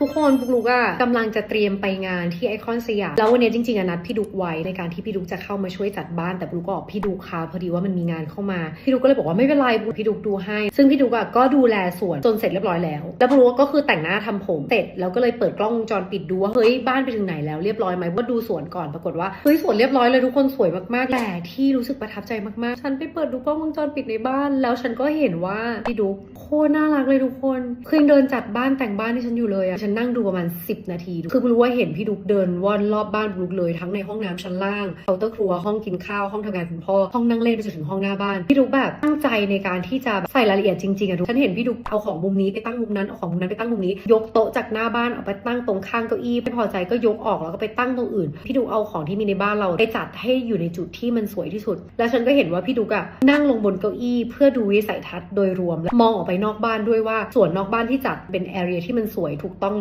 ทุกคนบุกลุกอะกำลังจะเตรียมไปงานที่ไอคอนสยามแล้ววันนี้จริงๆอะนัดพี่ดุกไว้ในการที่พี่ดุกจะเข้ามาช่วยจัดบ้าน แต่บุกลุกก็บอกพี่ดุกค่ะพอดีว่ามันมีงานเข้ามาพี่ดุกก็เลยบอกว่าไม่เป็นไรบุกพี่ดุกดูให้ ซึ่งพี่ดุกอะก็ดูแลสวนจนเสร็จเรียบร้อยแล้ว แล้วบุกลุกก็คือแต่งหน้าทำผมเสร็จแล้วก็เลยเปิดกล้องวงจรปิดดูว่าเฮ้ยบ้านไปถึงไหนแล้วเรียบร้อยไหมว่าดูสวนก่อนปรากฏว่าเฮ้ยสวนเรียบร้อยเลยทุกคนสวยมากๆแต่ที่รู้สึกประทับใจมากๆ ฉันไปเปิดดูกล้องวงจรปิดในบ้าน แล้วฉันก็เห็นว่าพี่ดุกโคตรน่ารักเลยทุกคนคือยังเดินจัดบ้านแต่งบ้านที่ฉันอยู่เลยอะฉันนั่งดูประมาณ 10 นาที คือรู้ว่าเห็นพี่ดุกเดินว่อนรอบบ้านบุกเลยทั้งในห้องน้ำชั้นล่างเคาน์เตอร์ครัวห้องกินข้าวห้องทำงานคุณพ่อห้องนั่งเล่นไปจนถึงห้องหน้าบ้านพี่ดุกแบบตั้งใจในการที่จะใส่รายละเอียดจริงๆอะทุกฉันเห็นพี่ดุกเอาของมุมนี้ไปตั้งมุมนั้นเอาของมุมนั้นไปตั้งมุมนี้ ยกโต๊ะจากหน้าบ้านเอาไปตั้งตรงข้างเก้าอี้ไม่พอใจก็ยกออกแล้วก็ไปตั้งตรงอื่น พี่ดุกเอาของที่มีในบ้านเราไปจัดให้อยู่ในจุดที่มันสวยที่สุด แล้วฉันก็เห็นว่าพี่ดุกอะนั่งลงบนเก้าอี้ เพื่อดูวิสัยทัศน์โดยรวมและมองออกไปนอกบ้านด้วยว่าส่วนนอกบ้านที่จัดเป็นแอเรียที่มันสวยถูกต้อง